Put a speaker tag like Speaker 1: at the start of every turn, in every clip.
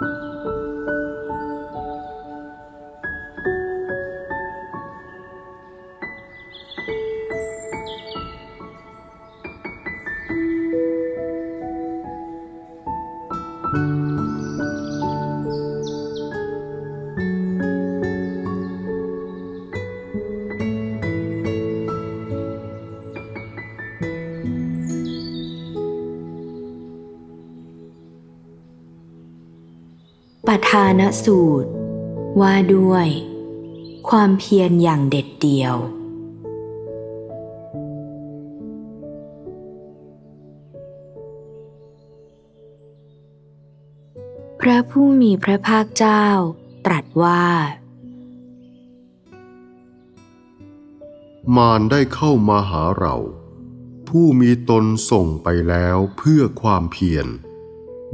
Speaker 1: ป ทานสูตร ว่าด้วย ความเพียรอย่างเด็ดเดี่ยว พระผู้มีพระภาคเจ้า ตรัสว่า
Speaker 2: มารได้เข้ามาหาเรา ผู้มีตนส่งไปแล้วเพื่อความเพียร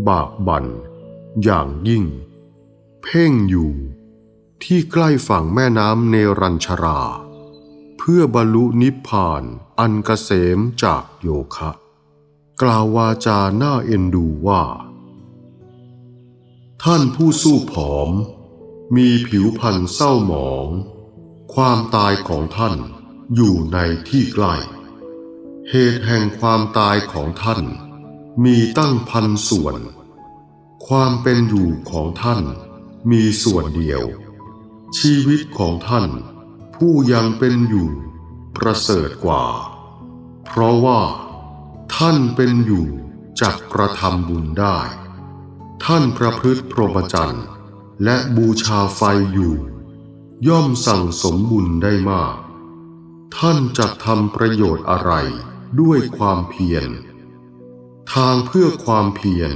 Speaker 2: บากบั่นอย่างยิ่ง เพ่งอยู่ ที่ใกล้ฝั่งแม่น้ำเนรัญชรา เพื่อบรรลุนิพพานอันกเกษมจากโยคะ กล่าววาจาหน้าเอ็นดูว่า ท่านผู้สู้ผอม มีผิวพรรณเศร้าหมอง ความตายของท่านอยู่ในที่ใกล้เหตุแห่งความตายของท่าน มีตั้งพันส่วน ความเป็นอยู่ของท่าน มีส่วนเดียว ชีวิตของท่าน ผู้ยังเป็นอยู่ ประเสริฐกว่า เพราะว่า ท่านเป็นอยู่จักกระทำบุญได้ ท่านประพฤติพรหมจรรย์และบูชาไฟอยู่ ย่อมสั่งสมบุญได้มาก ท่านจะทำประโยชน์อะไรด้วยความเพียร ทางเพื่อความเพียร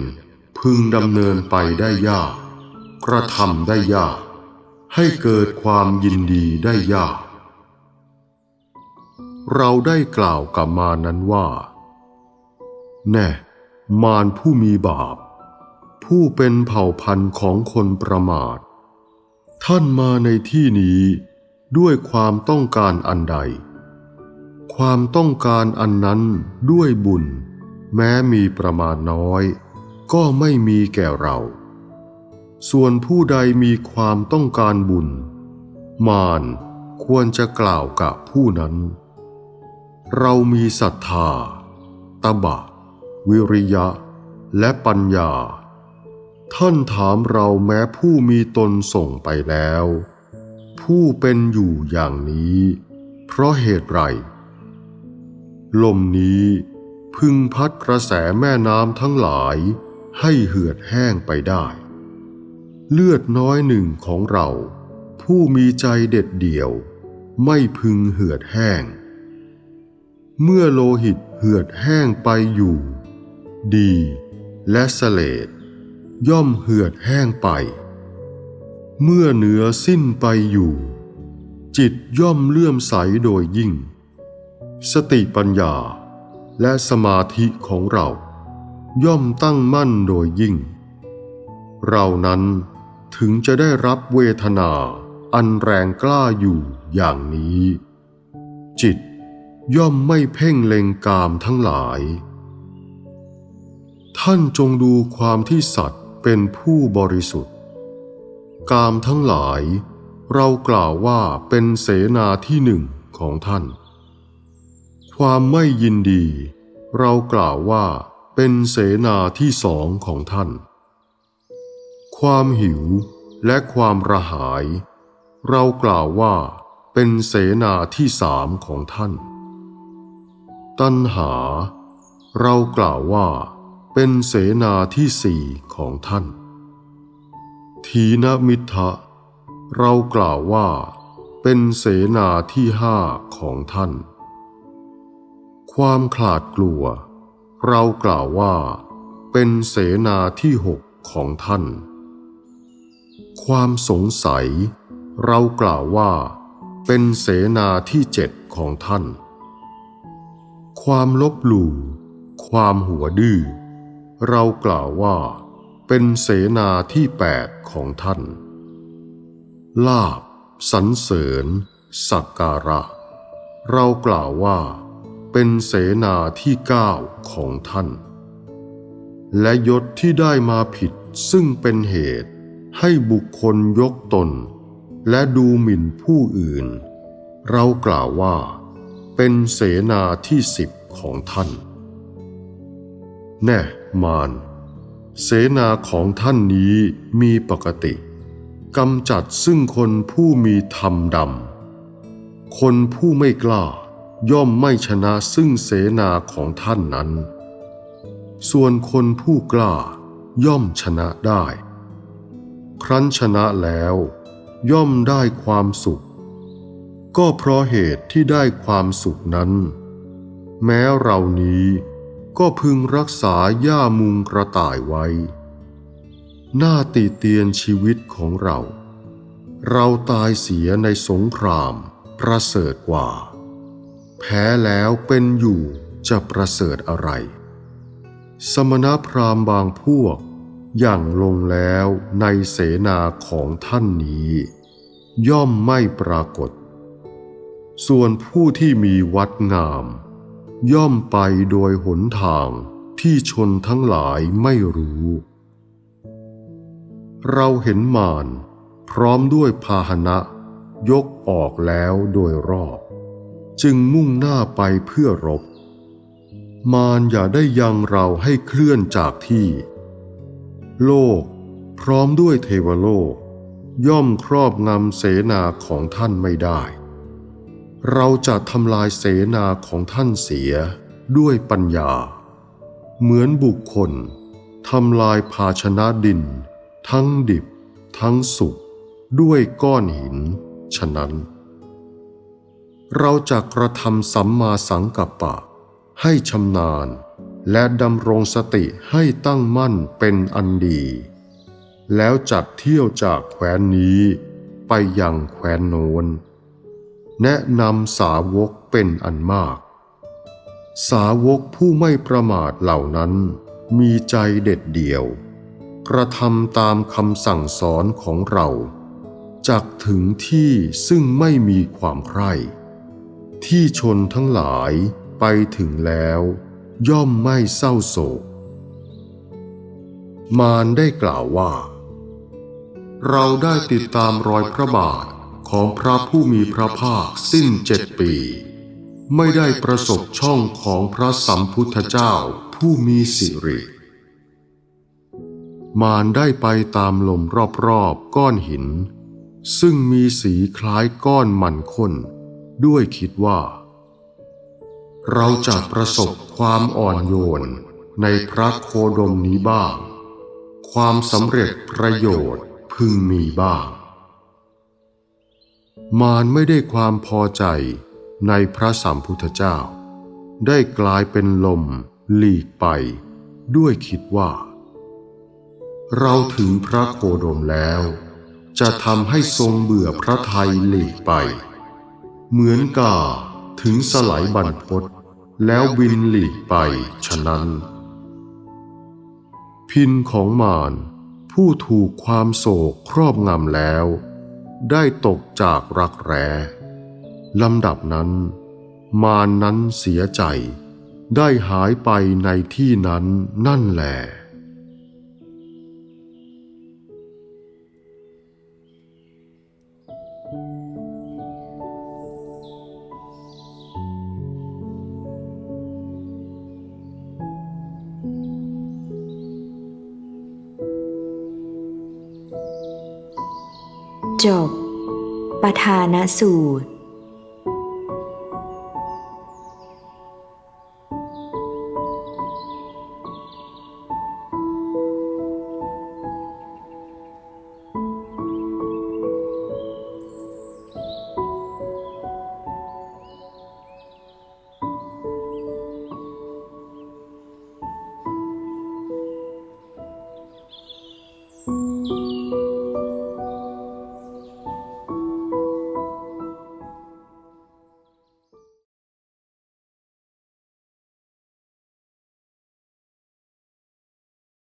Speaker 2: พึงดำเนินไปได้ยาก กระทำได้ยาก ให้เกิดความยินดีได้ยาก เราได้กล่าวกับมานั้นว่า แน่ มารผู้มีบาป ผู้เป็นเผ่าพันธุ์ของคนประมาท ท่านมาในที่นี้ด้วยความต้องการอันใด ความต้องการอันนั้นด้วยบุญ แม้มีประมาณน้อย ก็ไม่มีแก่เรา ส่วนผู้ใดมีความต้องการบุญ มารควรจะกล่าวกับผู้นั้น เรามีศรัทธา ตบะ วิริยะ และปัญญา ท่านถามเราแม้ผู้มีตนส่งไปแล้ว ผู้เป็นอยู่อย่างนี้ เพราะเหตุไร ลมนี้พึงพัดกระแสแม่น้ำทั้งหลายให้เหือดแห้งไปได้ เลือดน้อยหนึ่งของเรา ผู้มีใจเด็ดเดี่ยว ไม่พึงเหือดแห้ง เมื่อโลหิตเหือดแห้งไปอยู่ ดีและสเลดย่อมเหือดแห้งไป เมื่อเนื้อสิ้นไปอยู่ จิตย่อมเลื่อมใสโดยยิ่ง สติปัญญาและสมาธิของเรา ย่อมตั้งมั่นโดยยิ่ง เรานั้น ถึงจะได้รับเวทนา อันแรงกล้าอยู่อย่างนี้ จิตย่อมไม่เพ่งเล็งกามทั้งหลาย ท่านจงดูความที่สัตว์เป็นผู้บริสุทธิ์ กามทั้งหลาย เรากล่าวว่าเป็นเสนาที่หนึ่งของท่าน ความไม่ยินดี เรากล่าวว่าเป็นเสนาที่สองของท่าน ความหิวและความระหาย เรากล่าวว่าเป็นเสนาที่สามของท่าน ตัณหา เรากล่าวว่าเป็นเสนาที่สี่ของท่าน ทีนมิทะเรากล่าวว่าเป็นเสนาที่ห้าของท่าน ความขลาดกลัว เรากล่าวว่าเป็นเสนาที่หกของท่าน ความสงสัย เรากล่าวว่า เป็นเสนาที่เจ็ดของท่าน ความลบหลู่ ความหัวดื้อ เรากล่าวว่า เป็นเสนาที่แปดของท่าน ลาบสรรเสริญ สักการะ เรากล่าวว่า เป็นเสนาที่เก้าของท่าน และยศที่ได้มาผิดซึ่งเป็นเหตุ ให้บุคคลยกตน และดูหมิ่นผู้อื่น เรากล่าวว่า เป็นเสนาที่สิบของท่าน แน่มารเสนาของท่านนี้มีปกติกำจัดซึ่งคนผู้มีธรรมดำ คนผู้ไม่กล้าย่อมไม่ชนะซึ่งเสนาของท่านนั้น ส่วนคนผู้กล้าย่อมชนะได้ ครั้นชนะแล้ว ย่อมได้ความสุข ก็เพราะเหตุที่ได้ความสุขนั้น แม้เรานี้ก็พึงรักษาย่ามุงกระต่ายไว้ หน้าตีเตียนชีวิตของเรา เราตายเสียในสงคราม ประเสริฐกว่า แพ้แล้วเป็นอยู่จะประเสริฐอะไร สมณพราหมณ์บางพวก อย่างลงแล้วในเสนาของท่านนี้ ย่อมไม่ปรากฏ ส่วนผู้ที่มีวัดงาม ย่อมไปโดยหนทางที่ชนทั้งหลายไม่รู้ เราเห็นมารพร้อมด้วยพาหนะ ยกออกแล้วโดยรอบ จึงมุ่งหน้าไปเพื่อรบ มารอย่าได้ยังเราให้เคลื่อนจากที่ โลก พร้อมด้วยเทวโลก ย่อมครอบงำเสนาของท่านไม่ได้ เราจะทำลายเสนาของท่านเสียด้วยปัญญา เหมือนบุคคลทำลายภาชนะดิน ทั้งดิบ ทั้งสุกด้วยก้อนหิน ฉะนั้น เราจะกระทำสัมมาสังกัปปะ ให้ชำนาญ และดำรงสติให้ตั้งมั่นเป็นอันดี แล้วจัดเที่ยวจากแคว้นนี้ไปยังแคว้นโน้น แนะนำสาวกเป็นอันมาก สาวกผู้ไม่ประมาทเหล่านั้น มีใจเด็ดเดี่ยว กระทำตามคำสั่งสอนของเราจักถึงที่ซึ่งไม่มีความใคร่ ที่ชนทั้งหลายไปถึงแล้ว ย่อมไม่เศร้าโศก มารได้กล่าวว่า เราได้ติดตามรอยพระบาทของพระผู้มีพระภาคสิ้นเจ็ดปี ไม่ได้ประสบช่องของพระสัมพุทธเจ้าผู้มีสิริ มารได้ไปตามลมรอบๆก้อนหิน ซึ่งมีสีคล้ายก้อนมันข้นด้วยคิดว่า เราจะประสบความอ่อนโยนในพระโคดมนี้บ้าง ความสำเร็จประโยชน์พึงมีบ้าง มารไม่ได้ความพอใจในพระสัมพุทธเจ้า ได้กลายเป็นลมหลีกไป ด้วยคิดว่า เราถึงพระโคดมแล้ว จะทำให้ทรงเบื่อพระไทยหลีกไป เหมือนกาถึงสลายบรรพต แล้วบินหลีกไปฉะนั้น พินของมารผู้ถูกความโศกครอบงำแล้ว ได้ตกจากรักแร้ลำดับนั้น มารนั้นเสียใจ ได้หายไปในที่นั้นนั่นแหละ
Speaker 1: จบ ปทานสูตร